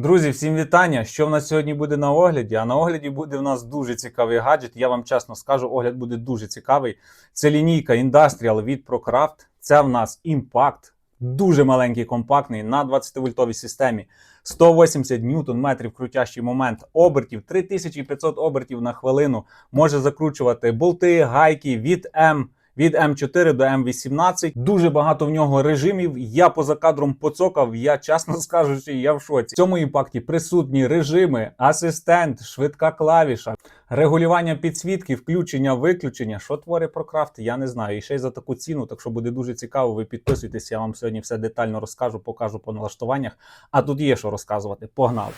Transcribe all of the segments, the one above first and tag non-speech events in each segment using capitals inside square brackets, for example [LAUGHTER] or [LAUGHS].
Друзі, всім вітання! Що в нас сьогодні буде на огляді? А на огляді буде в нас дуже цікавий гаджет. Я вам чесно скажу, огляд буде дуже цікавий. Це лінійка Industrial від ProCraft. Це в нас Impact, дуже маленький, компактний на 20-вольтовій системі. 180 ньютон метрів крутящий момент обертів, 3500 обертів на хвилину. Може закручувати болти, гайки від М. Від М4 до М18 дуже багато в нього режимів. Я поза кадром поцокав. Я чесно [LAUGHS] скажучи, я в шоці. В цьому імпакті присутні режими, асистент, швидка клавіша, регулювання підсвітки, включення, виключення. Що творить ProCraft, я не знаю. І ще й за таку ціну. Так що буде дуже цікаво. Ви підписуйтесь. Я вам сьогодні все детально розкажу, покажу по налаштуваннях. А тут є що розказувати. Погнали!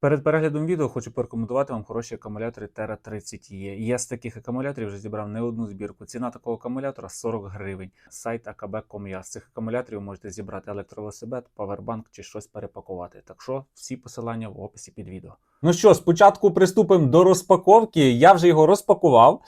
Перед переглядом відео хочу порекомендувати вам хороші акумулятори Terra 30 є. Я з таких акумуляторів вже зібрав не одну збірку. Ціна такого акумулятора 40 гривень. Сайт akb.com.ua. З цих акумуляторів можете зібрати електровелосипед, павербанк чи щось перепакувати. Так що всі посилання в описі під відео. Ну що, спочатку приступимо до розпаковки. Я вже його розпакував.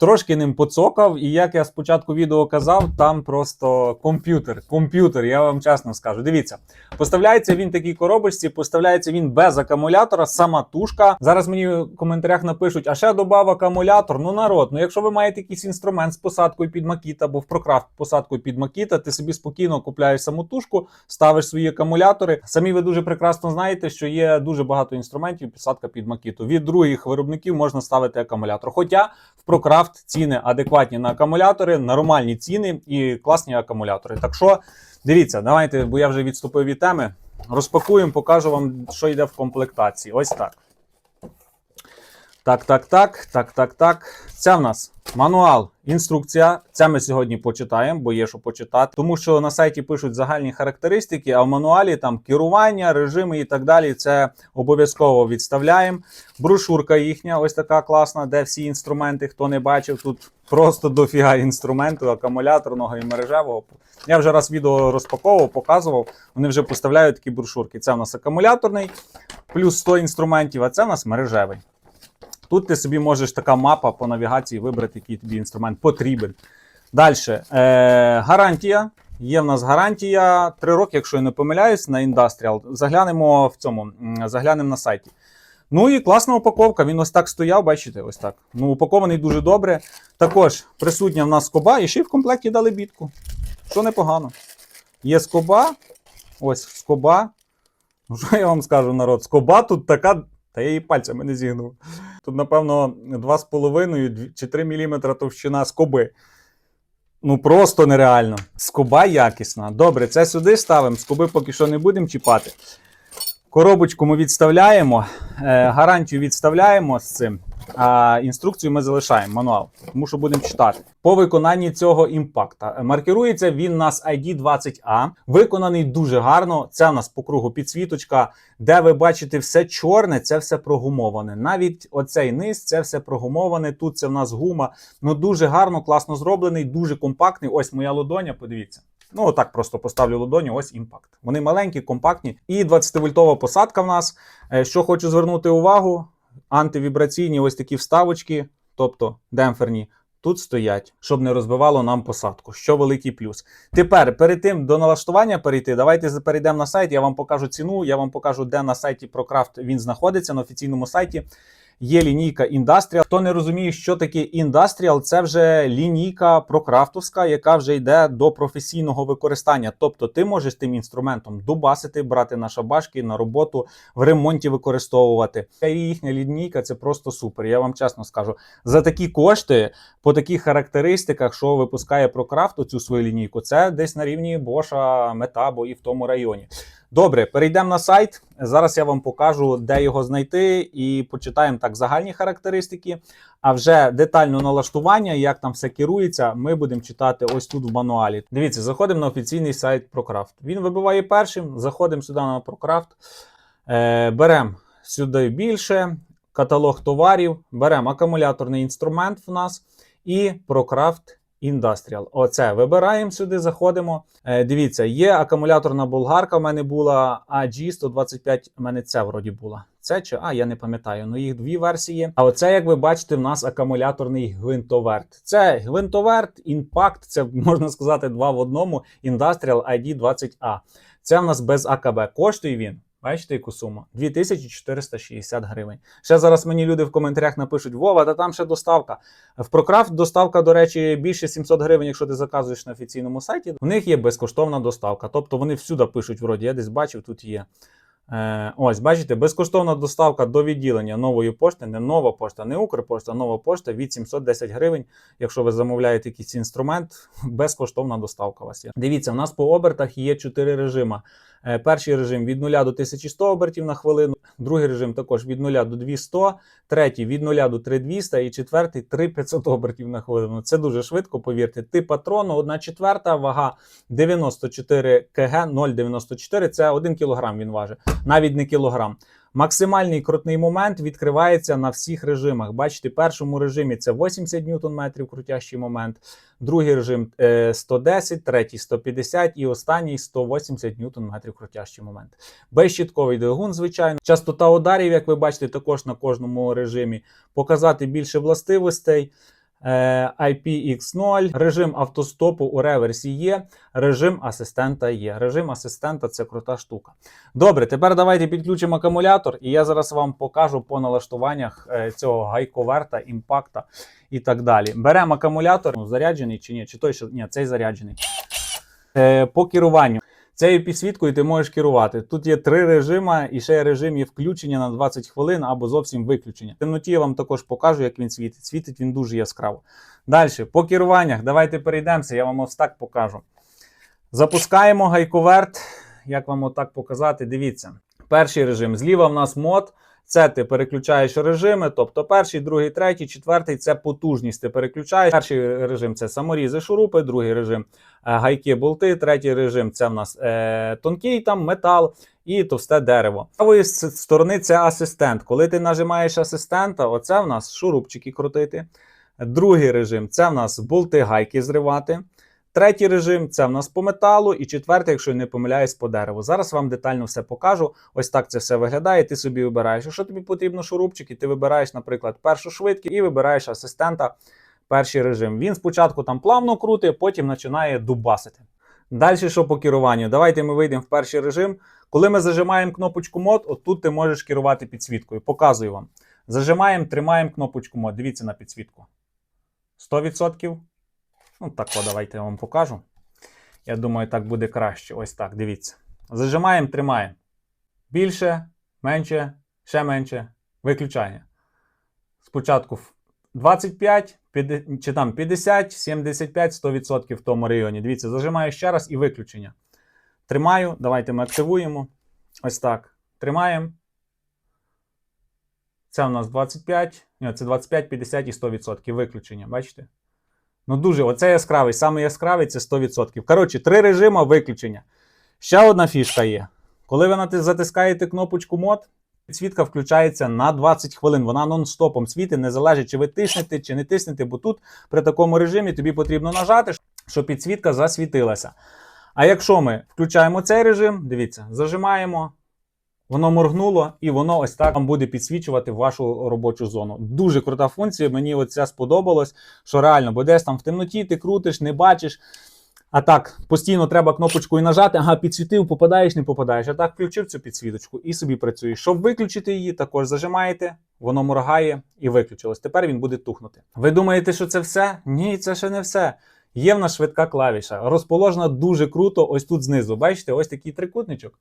Трошки ним поцокав, і як я спочатку відео казав, там просто комп'ютер. Комп'ютер, я вам чесно скажу. Дивіться, поставляється він в такій коробочці, поставляється він без акумулятора, сама тушка. Зараз мені в коментарях напишуть, а ще додав акумулятор. Ну, народ, ну якщо ви маєте якийсь інструмент з посадкою під макіт або в прокрафт посадкою під макіта, ти собі спокійно купляєш саму тушку, ставиш свої акумулятори. Самі ви дуже прекрасно знаєте, що є дуже багато інструментів посадка під макіту. Від других виробників можна ставити акумулятор. Хоча прокрафт ціни адекватні на акумулятори, нормальні ціни і класні акумулятори. Так що дивіться, давайте, бо я вже відступив від теми. Розпакуємо, покажу вам, що йде в комплектації. Ось так. Так, так, так, так, так, так. Це в нас мануал, інструкція. Це ми сьогодні почитаємо, бо є що почитати. Тому що на сайті пишуть загальні характеристики, а в мануалі там керування, режими і так далі. Це обов'язково відставляємо. Брошурка їхня, ось така класна, де всі інструменти, хто не бачив, тут просто дофіга інструменту, акумуляторного і мережевого. Я вже раз відео розпаковував, показував. Вони вже поставляють такі брошурки. Це в нас акумуляторний, плюс 100 інструментів, а це в нас мережевий. Тут ти собі можеш така мапа по навігації вибрати, який тобі інструмент потрібен. Далі. Е, гарантія. Є в нас гарантія 3 роки, якщо я не помиляюсь, на індастріал. Заглянемо в цьому, заглянемо на сайті. Ну і класна упаковка. Він ось так стояв, бачите, ось так. Ну, упакований дуже добре. Також присутня в нас скоба, і ще й в комплекті дали бітку. Що непогано. Є скоба. Ось скоба. Ну, Що я вам скажу, народ? Скоба тут така. Та я її пальцями не зігнув. Тут, напевно, 2,5 чи 3 мм товщина скоби. Ну просто нереально. Скоба якісна. Добре, це сюди ставимо. Скоби поки що не будемо чіпати. Коробочку ми відставляємо, е, гарантію відставляємо з цим, а інструкцію ми залишаємо мануал, тому що будемо читати. По виконанні цього імпакта. Маркирується він у нас ID20A. Виконаний дуже гарно. Це у нас по кругу підсвіточка, де ви бачите все чорне, це все прогумоване. Навіть оцей низ це все прогумоване. Тут це в нас гума. Ну дуже гарно, класно зроблений, дуже компактний. Ось моя ладоня, подивіться. Ну, отак просто поставлю ладоню, ось імпакт. Вони маленькі, компактні. І 20-вольтова посадка в нас. Е, Що хочу звернути увагу: антивібраційні ось такі вставочки, тобто демпферні, тут стоять, щоб не розбивало нам посадку. Що великий плюс. Тепер, перед тим до налаштування перейти, давайте перейдемо на сайт. Я вам покажу ціну, я вам покажу, де на сайті ProCraft він знаходиться на офіційному сайті. Є лінійка Industrial. Хто не розуміє, що таке Industrial, це вже лінійка прокрафтовська, яка вже йде до професійного використання. Тобто ти можеш тим інструментом дубасити, брати на шабашки, на роботу, в ремонті використовувати. І їхня лінійка це просто супер. Я вам чесно скажу. За такі кошти, по таких характеристиках, що випускає прокрафт цю свою лінійку, це десь на рівні Боша, Метабо і в тому районі. Добре, перейдемо на сайт. Зараз я вам покажу, де його знайти, і почитаємо так загальні характеристики. А вже детально налаштування, як там все керується, ми будемо читати ось тут в мануалі. Дивіться, заходимо на офіційний сайт ProCraft. Він вибиває першим. Заходимо сюди на ProCraft, е, беремо сюди більше, каталог товарів, беремо акумуляторний інструмент в нас і ProCraft Industrial. Оце вибираємо сюди, заходимо. Е, дивіться, є акумуляторна болгарка. в мене була AG125, в мене це вроді була. Це чи а, я не пам'ятаю. Ну їх дві версії. А оце, як ви бачите, в нас акумуляторний гвинтоверт. Це гвинтоверт, Impact, це можна сказати два в одному. Industrial ID20A. Це в нас без АКБ. Коштує він Бачите, яку суму? 2460 гривень. Ще зараз мені люди в коментарях напишуть: Вова, та там ще доставка. В Прокрафт доставка, до речі, більше 700 гривень, якщо ти заказуєш на офіційному сайті. У них є безкоштовна доставка. Тобто вони всюди пишуть, вроді, я десь бачив, тут є. Е, ось, бачите, безкоштовна доставка до відділення нової пошти, не нова пошта, не Укрпошта, нова пошта від 710 гривень. Якщо ви замовляєте якийсь інструмент, [LAUGHS] безкоштовна доставка у вас є. Дивіться, у нас по обертах є 4 режими. Е, Перший режим від 0 до 1100 обертів на хвилину, другий режим також від 0 до 200, третій від 0 до 3200 і четвертий 3500 обертів на хвилину. Це дуже швидко, повірте. Тип патрону 1 четверта, вага 94 кг, 0,94 це 1 кг він важить, навіть не кілограм. Максимальний крутний момент відкривається на всіх режимах. Бачите, першому режимі це 80 Нм крутящий момент, другий режим е, 110, третій 150 і останній 180 Нм крутящий момент. Безщітковий двигун, звичайно. Частота ударів, як ви бачите, також на кожному режимі. Показати більше властивостей. Е, IPX0, режим автостопу у реверсі є, режим асистента є. Режим асистента це крута штука. Добре, тепер давайте підключимо акумулятор, і я зараз вам покажу по налаштуваннях е, цього гайковерта, імпакта і так далі. Беремо акумулятор, ну, заряджений чи ні, чи той, що ні, цей заряджений. Е, по керуванню. Цією підсвіткою ти можеш керувати. Тут є три режими, і ще є режим є включення на 20 хвилин або зовсім виключення. В темноті я вам також покажу, як він світить. Світить він дуже яскраво. Далі, по керуваннях, давайте перейдемося, я вам ось так покажу. Запускаємо гайковерт. Як вам отак показати? Дивіться. Перший режим. Зліва в нас мод. Це ти переключаєш режими, тобто перший, другий, третій, четвертий це потужність. Ти переключаєш. Перший режим це саморізи, шурупи, другий режим е, гайки, болти, третій режим це в нас е, тонкий там метал і товсте дерево. З правої сторони це асистент. Коли ти нажимаєш асистента, оце в нас шурупчики крутити. Другий режим це в нас болти, гайки зривати. Третій режим це в нас по металу, і четвертий, якщо не помиляюсь, по дереву. Зараз вам детально все покажу. Ось так це все виглядає. Ти собі вибираєш, якщо тобі потрібно шурупчики, ти вибираєш, наприклад, першу швидкість і вибираєш асистента. Перший режим. Він спочатку там плавно крутить, потім починає дубасити. Далі, що по керуванню? Давайте ми вийдемо в перший режим. Коли ми зажимаємо кнопочку мод, отут ти можеш керувати підсвіткою. Показую вам. Зажимаємо, тримаємо кнопочку мод. Дивіться на підсвітку. 100%. Ну, так, о, давайте я вам покажу. Я думаю, так буде краще. Ось так, дивіться. Зажимаємо, тримаємо. Більше, менше, ще менше. Виключання. Спочатку 25, 50, чи там 50, 75, 100% в тому районі. Дивіться, зажимаю ще раз і виключення. Тримаю. Давайте ми активуємо. Ось так. Тримаємо. Це у нас 25. Ні, це 25, 50 і 100%. Виключення. Бачите? Ну дуже, оце яскравий. Саме яскравий це 100%. Коротше, три режими виключення. Ще одна фішка є. Коли ви затискаєте кнопочку мод, підсвітка включається на 20 хвилин. Вона нон-стопом світить, не залежить, чи ви тиснете, чи не тиснете, бо тут при такому режимі тобі потрібно нажати, щоб підсвітка засвітилася. А якщо ми включаємо цей режим, дивіться, зажимаємо, воно моргнуло, і воно ось так вам буде підсвічувати вашу робочу зону. Дуже крута функція. Мені оця сподобалось, що реально, бо десь там в темноті ти крутиш, не бачиш. А так, постійно треба кнопочкою нажати, ага, підсвітив, попадаєш, не попадаєш. А так включив цю підсвіточку і собі працюєш. Щоб виключити її, також зажимаєте, воно моргає і виключилось. Тепер він буде тухнути. Ви думаєте, що це все? Ні, це ще не все. Є в нас швидка клавіша, розположена дуже круто, ось тут знизу. Бачите, ось такий трикутничок.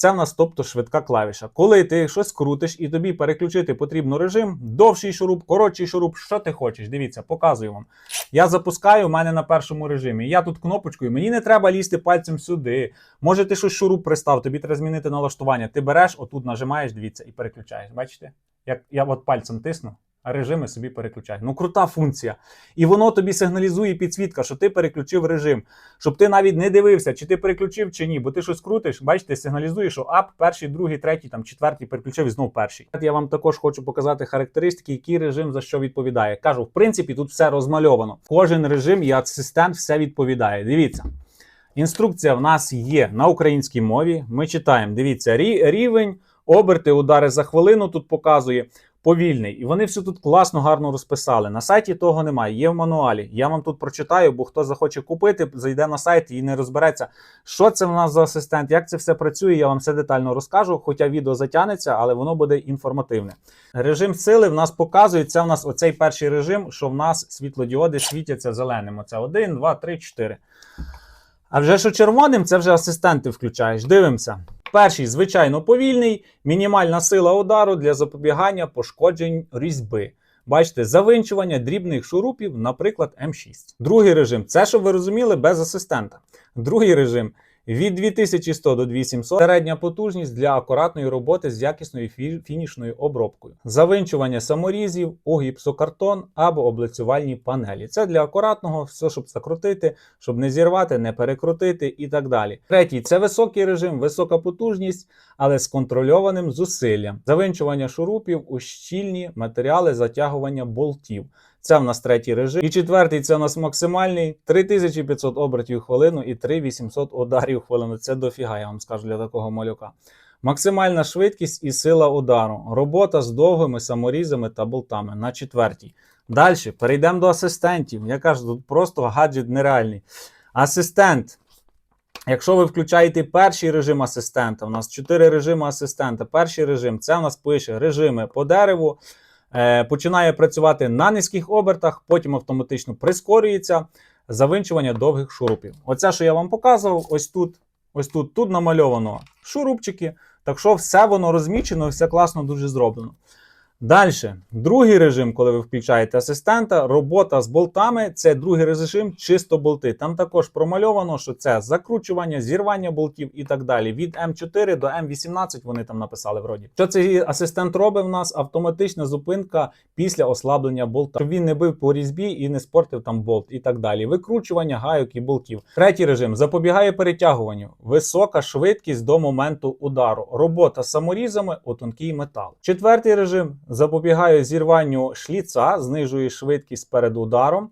Це в нас, тобто, швидка клавіша. Коли ти щось крутиш і тобі переключити потрібно режим, довший шуруп, коротший шуруп, що ти хочеш. Дивіться, показую вам. Я запускаю у мене на першому режимі. Я тут кнопочкою, мені не треба лізти пальцем сюди. Може, ти щось шуруп пристав, тобі треба змінити налаштування. Ти береш, отут нажимаєш, дивіться, і переключаєш. Бачите? Як я от пальцем тисну, режими собі переключаєш. Ну, крута функція. І воно тобі сигналізує підсвітка, що ти переключив режим, щоб ти навіть не дивився, чи ти переключив, чи ні, бо ти щось крутиш, бачите, сигналізує, що ап, перший, другий, третій, там четвертий переключив і знов перший. Я вам також хочу показати характеристики, який режим за що відповідає. Кажу, в принципі, тут все розмальовано. Кожен режим і асистент все відповідає. Дивіться. Інструкція в нас є на українській мові. Ми читаємо. Дивіться, рівень, оберти, удари за хвилину тут показує. Повільний. І вони все тут класно, гарно розписали. На сайті того немає, є в мануалі. Я вам тут прочитаю, бо хто захоче купити, зайде на сайт і не розбереться, що це в нас за асистент, як це все працює. Я вам все детально розкажу. Хоча відео затягнеться, але воно буде інформативне. Режим сили в нас показує. Це в нас оцей перший режим, що в нас світлодіоди світяться зеленим. Оце 1, 2, 3, 4. А вже що червоним, це вже асистенти включаєш. Дивимося. Перший, звичайно, повільний, мінімальна сила удару для запобігання пошкоджень різьби. Бачите, завинчування дрібних шурупів, наприклад, М6. Другий режим це, щоб ви розуміли, без асистента. Другий режим від 2100 до 2700 середня потужність для акуратної роботи з якісною фінішною обробкою. Завинчування саморізів у гіпсокартон або облицювальні панелі. Це для акуратного, все, щоб закрутити, щоб не зірвати, не перекрутити і так далі. Третій це високий режим, висока потужність, але з контрольованим зусиллям. Завинчування шурупів у щільні матеріали затягування болтів. Це в нас третій режим. І четвертий це у нас максимальний 3500 обертів хвилину і 3800 ударів хвилину. Це дофіга, я вам скажу для такого малюка. Максимальна швидкість і сила удару. Робота з довгими саморізами та болтами на четвертій. Далі перейдемо до асистентів. Я кажу, тут просто гаджет нереальний. Асистент. Якщо ви включаєте перший режим асистента, у нас 4 режими асистента. Перший режим це у нас пише режими по дереву. Е, починає працювати на низьких обертах, потім автоматично прискорюється завинчування довгих шурупів. Оце, що я вам показував, ось тут, ось тут, тут намальовано шурупчики. Так що все воно розмічено, все класно дуже зроблено. Далі, другий режим, коли ви включаєте асистента, робота з болтами це другий режим, чисто болти. Там також промальовано, що це закручування, зірвання болтів і так далі. Від М4 до М18 вони там написали вроді. Що цей асистент робить в нас? Автоматична зупинка після ослаблення болта. Щоб він не бив по різьбі і не спортив там болт і так далі. Викручування гайок і болтів. Третій режим запобігає перетягуванню. Висока швидкість до моменту удару. Робота з саморізами у тонкий метал. Четвертий режим запобігає зірванню шліца, знижує швидкість перед ударом,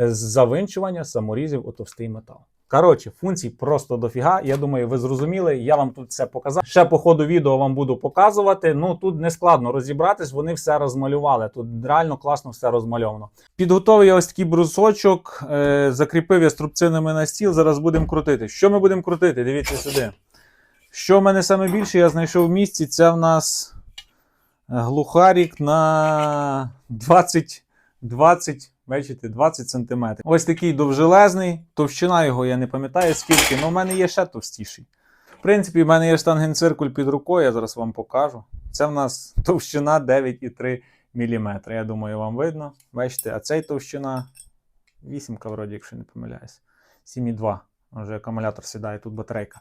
е, завинчування саморізів у товстий метал. Коротше, функцій просто дофіга. Я думаю, ви зрозуміли. Я вам тут все показав. Ще по ходу відео вам буду показувати. Ну тут не складно розібратись, вони все розмалювали. Тут реально класно все розмальовано. Підготовив я ось такий брусочок, е, закріпив я струбцинами на стіл. Зараз будемо крутити. Що ми будемо крутити? Дивіться сюди. Що в мене саме більше я знайшов в місці, це в нас глухарік на 20, 20, бачите, 20 см. Ось такий довжелезний. Товщина його я не пам'ятаю скільки, але в мене є ще товстіший. В принципі, в мене є штангенциркуль під рукою, я зараз вам покажу. Це в нас товщина 9,3 мм. Я думаю, вам видно. Бачите, а цей товщина 8 вроді, якщо не помиляюсь. 7,2. Вже акумулятор сідає, тут батарейка.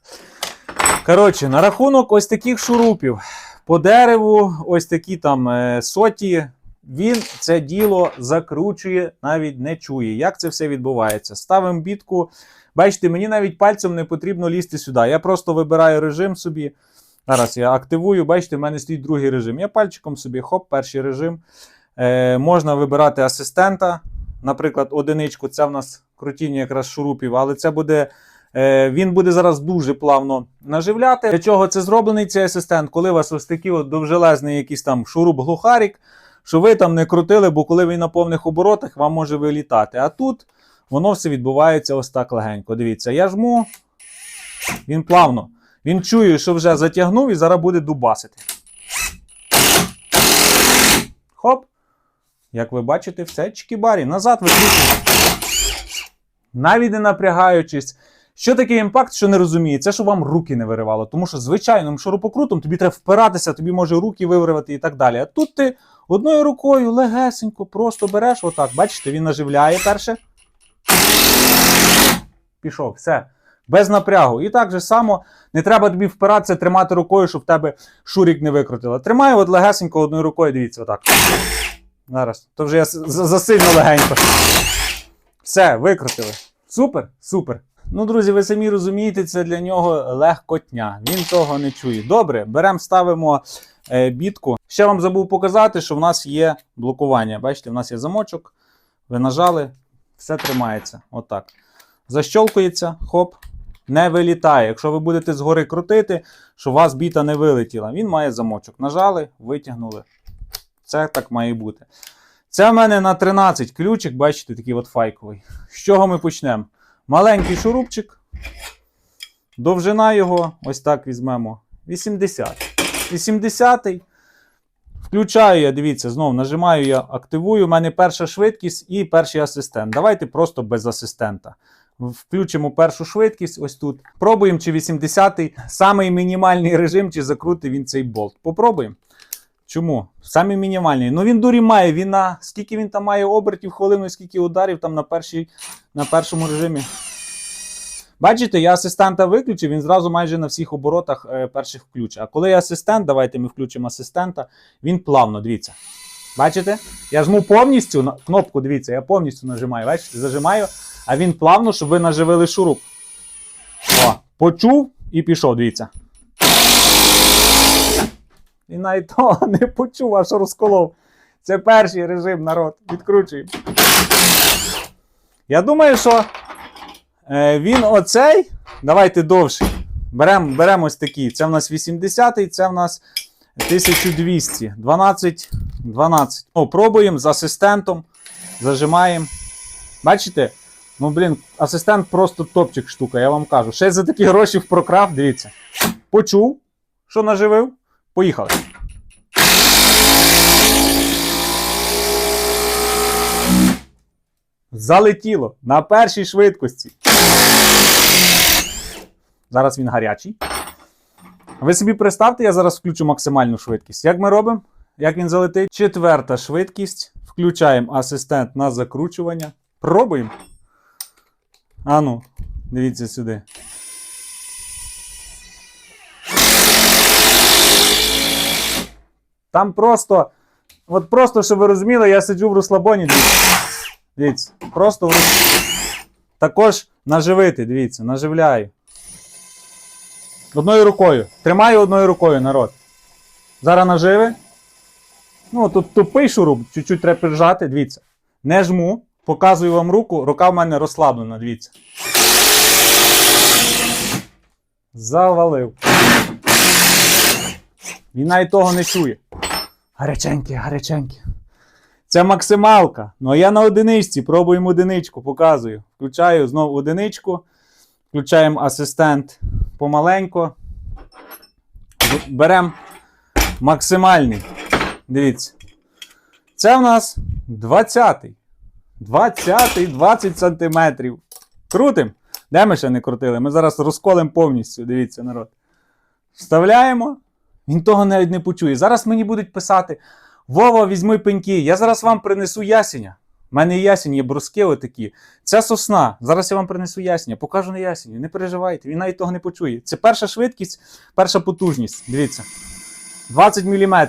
Коротше, на рахунок ось таких шурупів по дереву, ось такі там е, соті. Він це діло закручує, навіть не чує. Як це все відбувається? Ставимо бітку. Бачите, мені навіть пальцем не потрібно лізти сюди. Я просто вибираю режим собі. Зараз я активую, бачите, в мене стоїть другий режим. Я пальчиком собі, хоп, перший режим. Е, можна вибирати асистента. Наприклад, одиничку, це в нас крутіння якраз шурупів, але це буде. Е, Він буде зараз дуже плавно наживляти. Для чого це зроблений цей асистент? Коли у вас ось такий от довжелезний якийсь там шуруп-глухарік, що ви там не крутили, бо коли він на повних оборотах, вам може вилітати. А тут воно все відбувається ось так легенько. Дивіться, я жму, він плавно. Він чує, що вже затягнув і зараз буде дубасити. Хоп. Як ви бачите, все чкібарі. Назад викручуємо. Навіть не напрягаючись. Що таке імпакт, що не розуміє? Це щоб вам руки не виривало. Тому що звичайним шурупокрутом тобі треба впиратися, тобі може руки виривати і так далі. А тут ти одною рукою легесенько просто береш отак. Бачите, він наживляє перше. Пішов, все. Без напрягу. І так же само не треба тобі впиратися, тримати рукою, щоб в тебе шурік не викрутило. Тримаю от легесенько одною рукою, дивіться, отак. Зараз. То вже я засильно легенько. Все, викрутили. Супер, супер. Ну, друзі, ви самі розумієте, це для нього легкотня. Він того не чує. Добре, беремо, ставимо е, бітку. Ще вам забув показати, що в нас є блокування. Бачите, в нас є замочок. Ви нажали, все тримається. Отак. Защолкується, хоп, не вилітає. Якщо ви будете згори крутити, що у вас біта не вилетіла. Він має замочок. Нажали, витягнули. Це так має бути. Це в мене на 13 ключик, бачите, такий от файковий. З чого ми почнемо? Маленький шурупчик. Довжина його, ось так візьмемо. 80. 80. Включаю я, дивіться, знову нажимаю я, активую. У мене перша швидкість і перший асистент. Давайте просто без асистента. Включимо першу швидкість ось тут. Пробуємо, чи 80-й самий мінімальний режим, чи закрутить він цей болт. Попробуємо. Чому? Самий мінімальний. Ну він дурі має. На скільки він там має обертів хвилину, скільки ударів там на, першій, на першому режимі. Бачите, я асистента виключив, він зразу майже на всіх оборотах е, перших включить. А коли я асистент, давайте ми включимо асистента, він плавно, дивіться. Бачите? Я жму повністю на кнопку, дивіться, я повністю нажимаю. Бачите, зажимаю, а він плавно, щоб ви наживили шуруп. О, почув і пішов, дивіться. І навіть того [LAUGHS] не почув, аж розколов. Це перший режим, народ. Відкручуємо. Я думаю, що е, він оцей. Давайте довший. Беремо берем ось такий. Це в нас 80-й, це в нас 1200. 12. 12. Ну, пробуємо з асистентом. Зажимаємо. Бачите? Ну, блін, асистент просто топчик штука, я вам кажу. Ще за такі гроші в прокраф, дивіться. Почув, що наживив. Поїхали. Залетіло на першій швидкості. Зараз він гарячий. Ви собі представте, я зараз включу максимальну швидкість. Як ми робимо? Як він залетить? Четверта швидкість. Включаємо асистент на закручування. Пробуємо. Ану, дивіться сюди. Там просто, от просто, щоб ви розуміли, я сиджу в розслабоні. Дивіться. Дивіться. Просто в рус- Також наживити, дивіться, наживляю. Одною рукою. Тримаю одною рукою, народ. Зараз наживи. Ну, тут тупий шуруп, чуть-чуть треба прижати, дивіться. Не жму, показую вам руку, рука в мене розслаблена, дивіться. Завалив. Він навіть того не чує. Гаряченькі, гаряченькі. Це максималка. Ну а я на одиничці. Пробуємо одиничку, показую. Включаю знову одиничку. Включаємо асистент помаленько. Беремо максимальний. Дивіться. Це в нас 20-й. 20-й, 20 сантиметрів. Крутим. Де ми ще не крутили? Ми зараз розколимо повністю. Дивіться, народ. Вставляємо. Він того навіть не почує. Зараз мені будуть писати: Вова, візьми пеньки, я зараз вам принесу ясеня. У мене ясінь, є бруски отакі. Це сосна. Зараз я вам принесу ясеня, покажу на ясені. Не переживайте, він навіть того не почує. Це перша швидкість, перша потужність. Дивіться. 20 мм.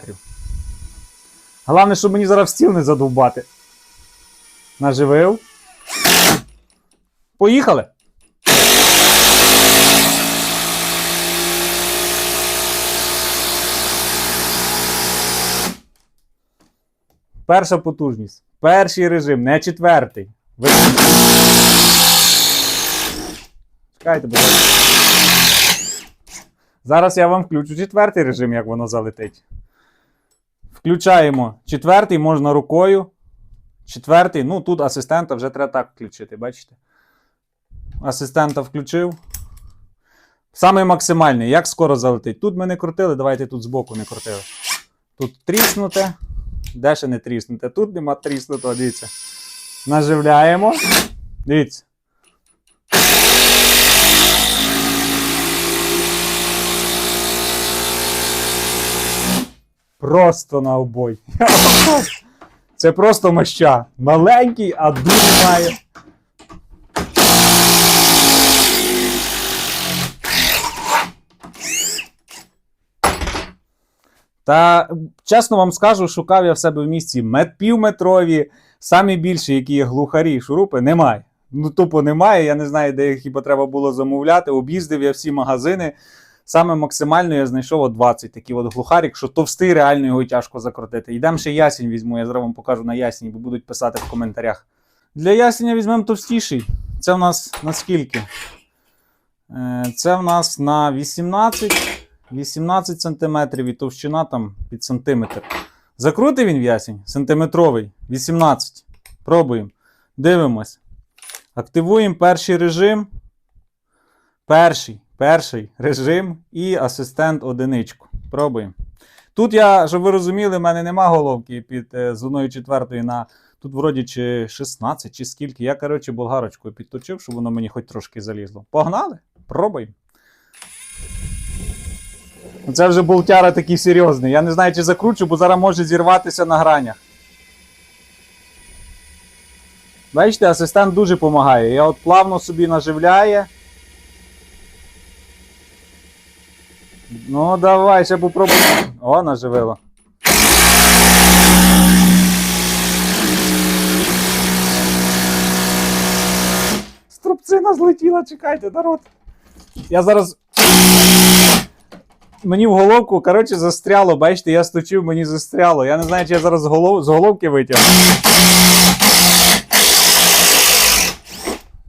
Головне, щоб мені зараз стіл не задовбати. Наживив. Поїхали. Перша потужність. Перший режим, не четвертий. Ви... Чекайте, будь ласка. Зараз я вам включу четвертий режим, як воно залетить. Включаємо четвертий, можна рукою. Четвертий, ну тут асистента вже треба так включити, бачите? Асистента включив. Саме максимальний, як скоро залетить. Тут ми не крутили, давайте тут збоку не крутили. Тут тріснуте. Де ще не тріснути? Тут нема тріснутого, дивіться. Наживляємо. Дивіться. Просто на обой. [LAUGHS] Це просто моща. Маленький, а дуже має. Та чесно вам скажу, шукав я в себе в місті мет півметрові, самі більші, які є глухарі, шурупи, немає. Ну, тупо немає. Я не знаю, де їх хіба треба було замовляти. Об'їздив я всі магазини. Саме максимально я знайшов от 20 такі от глухарік, що товстий, реально його тяжко закрутити. Йдемо ще ясінь візьму, я зараз вам покажу на ясінь, бо будуть писати в коментарях. Для ясеня візьмемо товстіший. Це в нас на скільки? Е, Це в нас на 18, 18 см і товщина там під сантиметр. Закрутий він в'ясень сантиметровий 18. Пробуємо. Дивимось. Активуємо перший режим. Перший, перший режим і асистент одиничку. Пробуємо. Тут я, щоб ви розуміли, в мене нема головки під е, з 1,4 на. Тут вроді чи 16, чи скільки. Я, коротше, болгарочкою підточив, щоб воно мені хоч трошки залізло. Погнали? Пробуємо. Це вже болтяра такий серйозний. Я не знаю, чи закручу, бо зараз може зірватися на гранях. Бачите, асистент дуже допомагає. Я от плавно собі наживляє. Ну, давай, ще попробуй. О, наживило. Струбцина злетіла, чекайте, народ. Я зараз. Мені в головку, коротше, застряло. Бачите, я сточив, мені застряло. Я не знаю, чи я зараз з, голов... з головки витягну.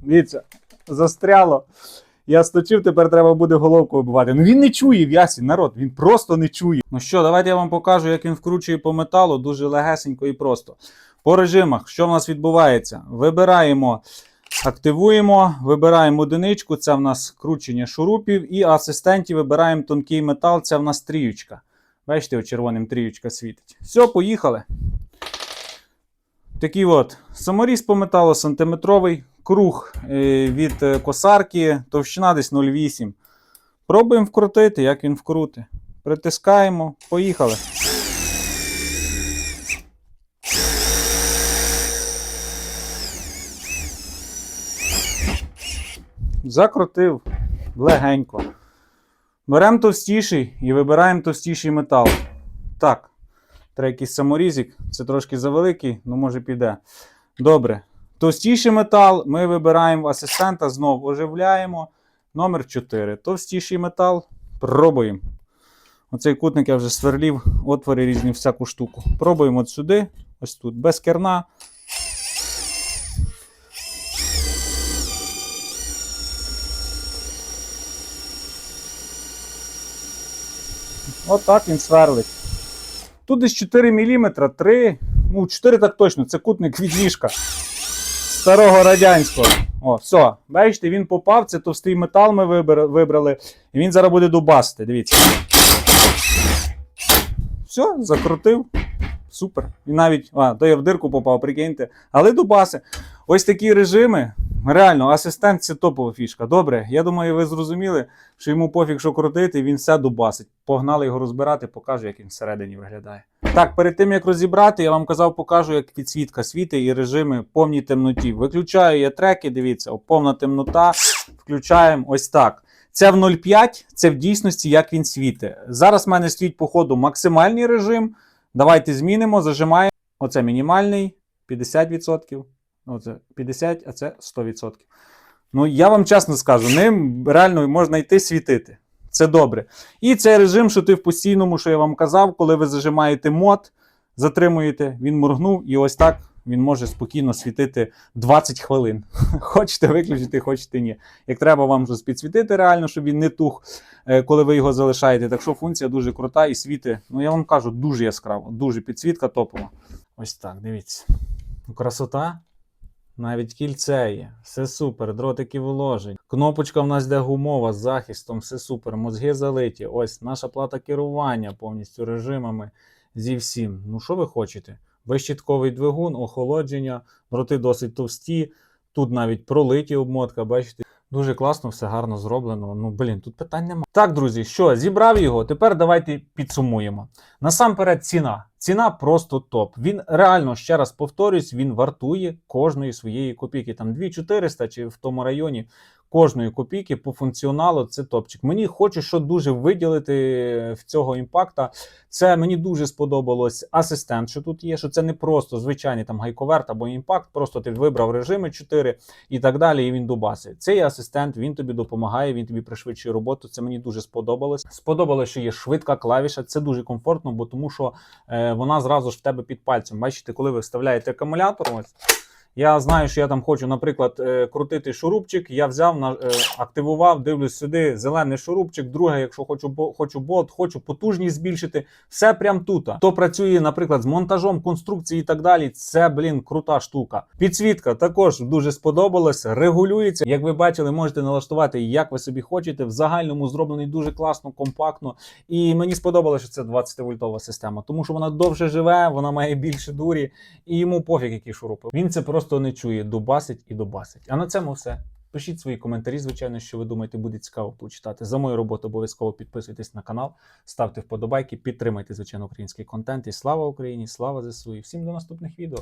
Дивіться, застряло. Я сточив, тепер треба буде головку вибивати. Ну він не чує в'ясі, народ, він просто не чує. Ну що, давайте я вам покажу, як він вкручує по металу, дуже легесенько і просто. По режимах, що в нас відбувається? Вибираємо, активуємо, вибираємо одиничку, це в нас кручення шурупів, і асистенті вибираємо тонкий метал, це в нас тріючка. Бачите, червоним тріючка світить. Все, поїхали. Такий от саморіз по металу сантиметровий, круг е, від е, косарки, товщина десь 0,8. Пробуємо вкрутити, як він вкрути. Притискаємо, поїхали. Закрутив легенько. Беремо товстіший і вибираємо товстіший метал. Так, треба якийсь саморізик, це трошки завеликий, ну може піде. Добре. Товстіший метал ми вибираємо асистента, знову оживляємо. Номер 4. Товстіший метал. Пробуємо. Оцей кутник я вже сверлів, отвори різні, всяку штуку. Пробуємо от сюди, ось тут, без керна. Отак він сверлить. Тут десь 4 мм, 3, ну 4 так точно, це кутник від ліжка старого радянського. О, все. Бачите, він попав, це товстий метал ми вибрали. І він зараз буде дубасити. Дивіться. Все, закрутив. Супер. І навіть, а, то я в дирку попав, прикиньте. Але дубаси. Ось такі режими. Реально, асистент це топова фішка. Добре, я думаю, ви зрозуміли, що йому пофіг, що крутити, він все дубасить. Погнали його розбирати, покажу, як він всередині виглядає. Так, перед тим як розібрати, я вам казав, покажу, як підсвітка світить і режими повній темноті. Виключаю я треки, дивіться, повна темнота. Включаємо ось так. Це в 0,5, це в дійсності, як він світить. Зараз в мене стоїть, по ходу, максимальний режим. Давайте змінимо, зажимаємо. Оце мінімальний 50%. Оце 50, а це 100%. Ну, я вам чесно скажу, ним реально можна йти світити. Це добре. І цей режим, що ти в постійному, що я вам казав, коли ви зажимаєте мод, затримуєте, він моргнув, і ось так він може спокійно світити 20 хвилин. [LAUGHS] Хочете виключити, хочете ні. Як треба вам щось підсвітити реально, щоб він не тух, е, коли ви його залишаєте. Так що функція дуже крута і світи, ну я вам кажу, дуже яскраво, дуже підсвітка топова. Ось так, дивіться. Ну, Красота. Навіть кільце є, все супер, дротики вложені. Кнопочка в нас йде гумова з захистом, все супер, мозги залиті. Ось наша плата керування повністю режимами зі всім. Ну що ви хочете? Безщітковий двигун, охолодження, дроти досить товсті. Тут навіть пролиті обмотка, бачите. Дуже класно, все гарно зроблено. Ну, блін, тут питань немає. Так, друзі, що, зібрав його. Тепер давайте підсумуємо. Насамперед, ціна. Ціна просто топ. Він реально, ще раз повторюсь, він вартує кожної своєї копійки. Там 2400 чи в тому районі кожної копійки по функціоналу це топчик. Мені хочу що дуже виділити в цього імпакта. Це мені дуже сподобалось асистент, що тут є, що це не просто звичайний там гайковерт або імпакт, просто ти вибрав режими 4 і так далі, і він дубасить. Цей асистент він тобі допомагає, він тобі пришвидшує роботу. Це мені дуже сподобалось. Сподобалось, що є швидка клавіша. Це дуже комфортно, бо тому що е, вона зразу ж в тебе під пальцем. Бачите, коли ви вставляєте акумулятор, ось. Я знаю, що я там хочу, наприклад, е, крутити шурупчик. Я взяв на е, активував, дивлюсь сюди, зелений шурупчик. Друге, якщо хочу хочу болт, хочу потужність збільшити. Все прям тут. Хто працює, наприклад, з монтажом конструкції і так далі. Це блін крута штука. Підсвітка також дуже сподобалась. Регулюється. Як ви бачили, можете налаштувати як ви собі хочете. В загальному зроблений дуже класно, компактно. І мені сподобалося, що це 20 вольтова система, тому що вона довше живе, вона має більше дурі, і йому пофіг, які шурупи. Він це просто не чує, дубасить і дубасить. А на цьому все. Пишіть свої коментарі, звичайно, що ви думаєте, буде цікаво почитати. За мою роботу обов'язково підписуйтесь на канал, ставте вподобайки, підтримайте, звичайно, український контент. І слава Україні, слава ЗСУ! І всім до наступних відео.